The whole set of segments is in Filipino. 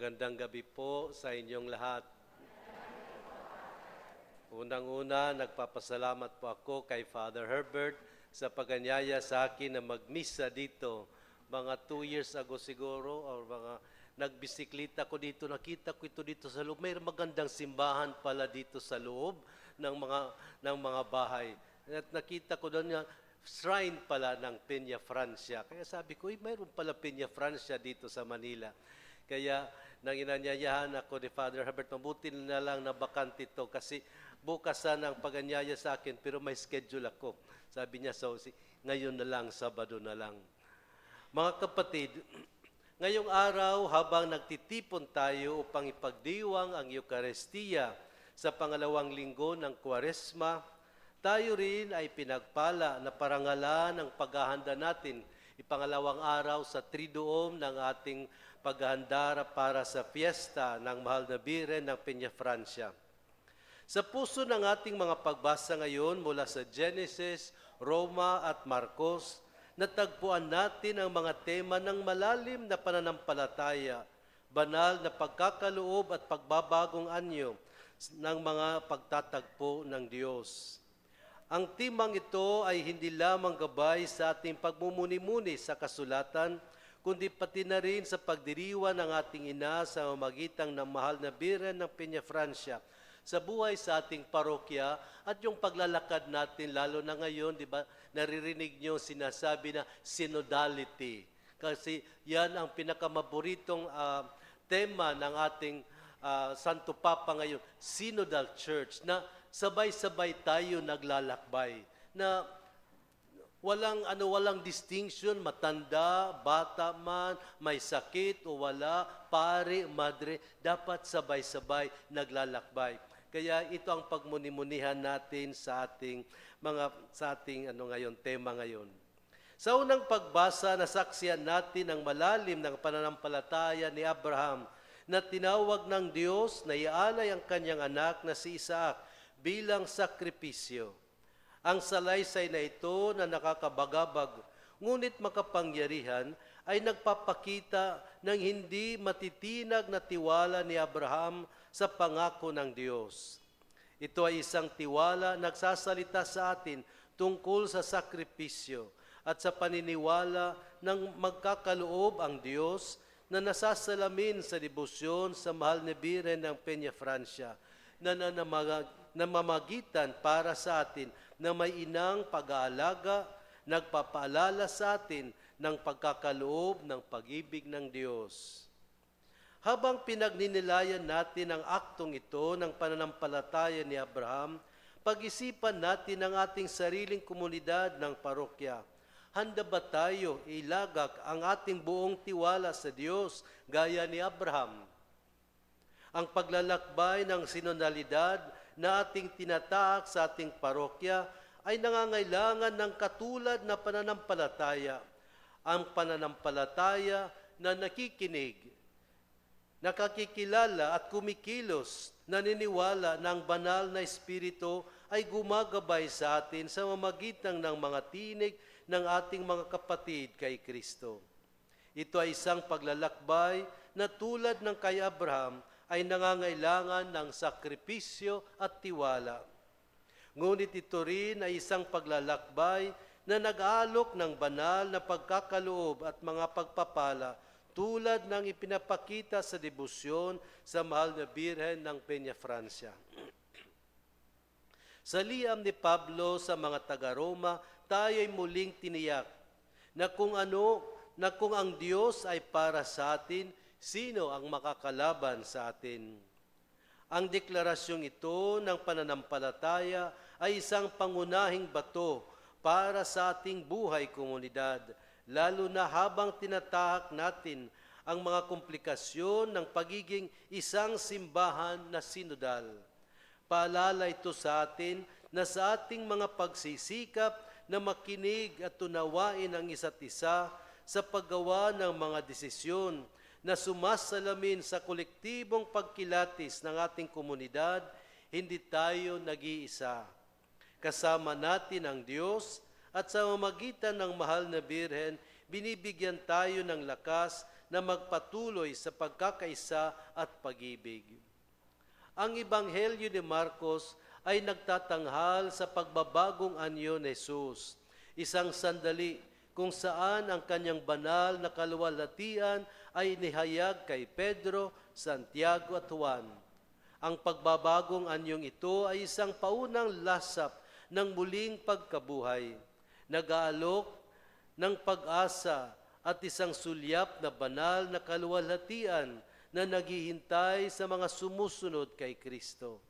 Magandang gabi po sa inyong lahat. Unang-una, nagpapasalamat po ako kay Father Herbert sa paganyaya sa akin na magmisa dito. Mga two years ago siguro, or mga nagbisiklita ko dito, nakita ko ito dito sa loob. May magandang simbahan pala dito sa loob ng mga, ng mga bahay. At nakita ko doon nga, shrine pala ng Peña Francia. Kaya sabi ko, "Uy, mayroon pala Peña Francia dito sa Manila. Kaya nang inanyayahan ako ni Father Herbert, mabuti na lang na bakante ito kasi bukas sana ang paganyaya sa akin pero may schedule ako. Sabi niya, so, ngayon na lang, Sabado na lang. Mga kapatid, ngayong araw habang nagtitipon tayo upang ipagdiwang ang Eucharistia sa pangalawang linggo ng Kwaresma, tayo rin ay pinagpala na parangalan ng paghahanda natin ipangalawang araw sa Triduum ng ating paghahanda para sa fiesta ng Mahal na Biren ng Peña Francia. Sa puso ng ating mga pagbasa ngayon mula sa Genesis, Roma at Marcos, natagpuan natin ang mga tema ng malalim na pananampalataya, banal na pagkakaloob at pagbabagong anyo ng mga pagtatagpo ng Diyos. Ang timang ito ay hindi lamang gabay sa ating pagmumuni-muni sa kasulatan, kundi pati na rin sa pagdiriwan ng ating ina sa mamagitan ng mahal na biren ng Peña Francia sa buhay sa ating parokya at yung paglalakad natin, lalo na ngayon, di ba, naririnig niyo sinasabi na synodality. Kasi yan ang pinakamaboritong ah, tema ng ating ah, Santo Papa ngayon, Synodal Church, na sabay-sabay tayo naglalakbay, na walang ano walang distinction. Matanda bata man may sakit o wala pare madre dapat sabay-sabay naglalakbay. Kaya ito ang pagmuni-munihan natin sa ating mga sa ating ano ngayon tema ngayon. Sa unang pagbasa nasaksiyan natin ang malalim ng pananampalataya ni Abraham na tinawag ng Diyos na ialay ang kanyang anak na si Isaac bilang sakripisyo ang salaysay na ito na nakakabagabag, ngunit makapangyarihan, ay nagpapakita ng hindi matitinag na tiwala ni Abraham sa pangako ng Diyos. Ito ay isang tiwala nagsasalita sa atin tungkol sa sakripisyo at sa paniniwala ng magkakaloob ang Diyos na nasasalamin sa debosyon sa mahal na biren ng Peña Francia na nanamag- namamagitan para sa atin na may inang pag-aalaga, nagpapaalala sa atin ng pagkakaloob ng pag-ibig ng Diyos. Habang pinagninilayan natin ang aktong ito ng pananampalataya ni Abraham, pag-isipan natin ang ating sariling komunidad ng parokya. Handa ba tayo ilagak ang ating buong tiwala sa Diyos gaya ni Abraham? Ang paglalakbay ng sinonalidad na ating tinataak sa ating parokya ay nangangailangan ng katulad na pananampalataya. Ang pananampalataya na nakikinig, nakakikilala at kumikilos, naniniwala ng banal na Espiritu ay gumagabay sa atin sa mamagitan ng mga tinig ng ating mga kapatid kay Kristo. Ito ay isang paglalakbay na tulad ng kay Abraham ay nangangailangan ng sakripisyo at tiwala. Ngunit ito rin ay isang paglalakbay na nag-aalok ng banal na pagkakaloob at mga pagpapala tulad ng ipinapakita sa debosyon sa mahal na Birhen ng Peña Francia. Sa liyam ni Pablo sa mga taga-Roma, tayo ay muling tiniyak na kung ano, na kung ang Diyos ay para sa atin, sino ang makakalaban sa atin? Ang deklarasyong ito ng pananampalataya ay isang pangunahing bato para sa ating buhay komunidad, lalo na habang tinatahak natin ang mga komplikasyon ng pagiging isang simbahan na sinodal. Paalala ito sa atin na sa ating mga pagsisikap na makinig at tunawain ang isa't isa sa paggawa ng mga desisyon na sumasalamin sa kolektibong pagkilatis ng ating komunidad, hindi tayo nag-iisa. Kasama natin ang Diyos at sa mamagitan ng mahal na Birhen, binibigyan tayo ng lakas na magpatuloy sa pagkakaisa at pag-ibig. Ang Ebanghelyo ni Marcos ay nagtatanghal sa pagbabagong anyo ni Jesus, isang sandali kung saan ang kanyang banal na kaluwalhatian ay nihayag kay Pedro, Santiago at Juan. Ang pagbabagong anyong ito ay isang paunang lasap ng muling pagkabuhay, nag-aalok ng pag-asa at isang sulyap na banal na kaluwalhatian na naghihintay sa mga sumusunod kay Kristo.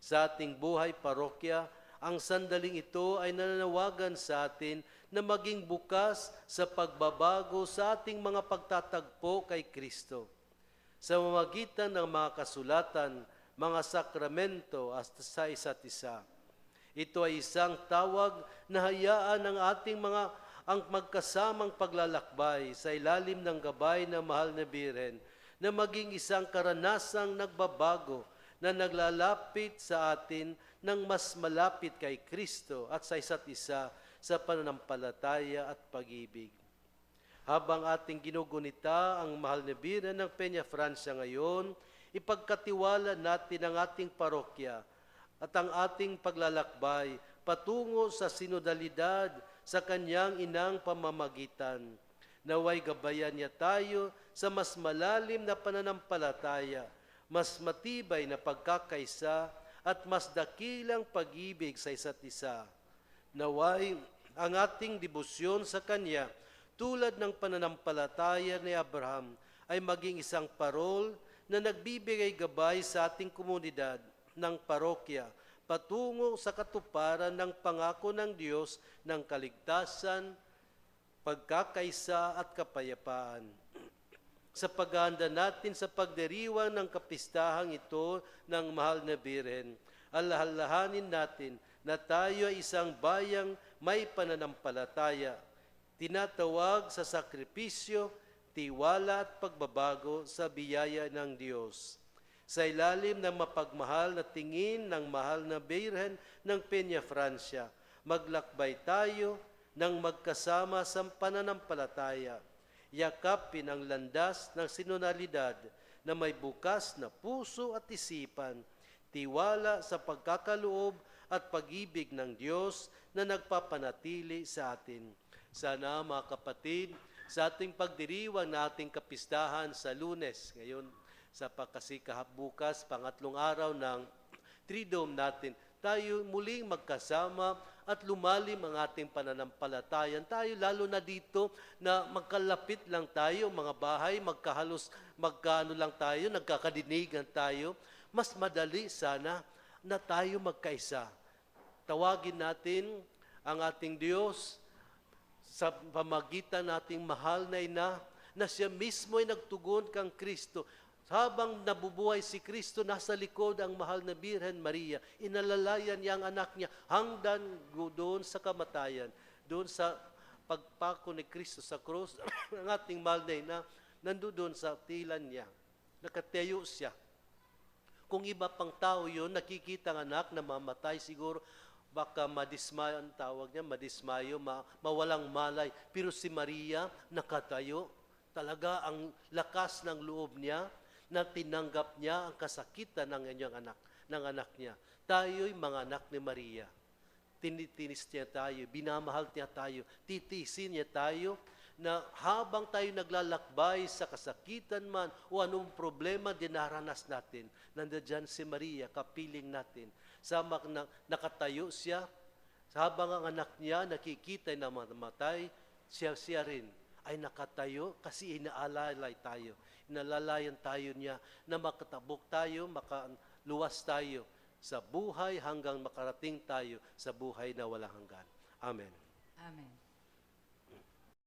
Sa ating buhay parokya, ang sandaling ito ay nananawagan sa atin na maging bukas sa pagbabago sa ating mga pagtatagpo kay Kristo. Sa mamagitan ng mga kasulatan, mga sakramento at sa isa't isa. Ito ay isang tawag na hayaan ng ating mga ang magkasamang paglalakbay sa ilalim ng gabay ng mahal na Birhen na maging isang karanasang nagbabago na naglalapit sa atin ng mas malapit kay Kristo at sa isa't isa sa pananampalataya at pag-ibig. Habang ating ginugunita ang mahal na Birhen ng Peña Francia ngayon, ipagkatiwala natin ang ating parokya at ang ating paglalakbay patungo sa sinodalidad sa kanyang inang pamamagitan. Naway gabayan niya tayo sa mas malalim na pananampalataya, mas matibay na pagkakaisa at mas dakilang pag-ibig sa isa't isa. Naway ang ating debosyon sa Kanya tulad ng pananampalataya ni Abraham ay maging isang parol na nagbibigay gabay sa ating komunidad ng parokya patungo sa katuparan ng pangako ng Diyos ng kaligtasan, pagkakaisa at kapayapaan. Sa paghahanda natin sa pagdiriwang ng kapistahang ito ng mahal na Birhen, alahalahanin natin na tayo ay isang bayang may pananampalataya, tinatawag sa sakripisyo, tiwala at pagbabago sa biyaya ng Diyos. Sa ilalim ng mapagmahal na tingin ng mahal na Birhen ng Peña Francia, maglakbay tayo ng magkasama sa pananampalataya. Yakapin ang landas ng sinunalidad na may bukas na puso at isipan, tiwala sa pagkakaloob at pag-ibig ng Diyos na nagpapanatili sa atin. Sana mga kapatid, sa ating pagdiriwang na ating kapistahan sa lunes, ngayon sa pagkasikahap bukas, pangatlong araw ng Triduum natin, tayo muling magkasama at lumalim ang ating pananampalatayan. Tayo lalo na dito na magkalapit lang tayo, mga bahay, magkahalos, magkano lang tayo, nagkakadinigan tayo. Mas madali sana na tayo magkaisa. Tawagin natin ang ating Diyos sa pamagitan nating mahal na ina na siya mismo ay nagtugon kang Kristo. Habang nabubuhay si Kristo, nasa likod ang mahal na Birhen Maria. Inalalayan niya ang anak niya hanggang doon sa kamatayan, doon sa pagpako ni Kristo sa krus, ang ating mahal na ina, nandoon sa tilan niya. Nakatayo siya. Kung iba pang tao yun, nakikita ang anak na mamatay siguro, baka madismayo ang tawag niya, madismayo, ma, mawalang malay. Pero si Maria, nakatayo. Talaga ang lakas ng loob niya na tinanggap niya ang kasakitan ng inyong anak, ng anak niya. Tayo'y mga anak ni Maria. Tinitinis niya tayo, binamahal niya tayo, titisin niya tayo, na habang tayo naglalakbay sa kasakitan man o anong problema dinaranas natin, nandiyan si Maria, kapiling natin. Sama na, nakatayo siya, habang ang anak niya nakikita na mamatay, siya, siya rin ay nakatayo kasi inaalalay tayo. Inalalayan tayo niya na makatabok tayo, makaluwas tayo sa buhay hanggang makarating tayo sa buhay na walang hanggan. Amen. Amen.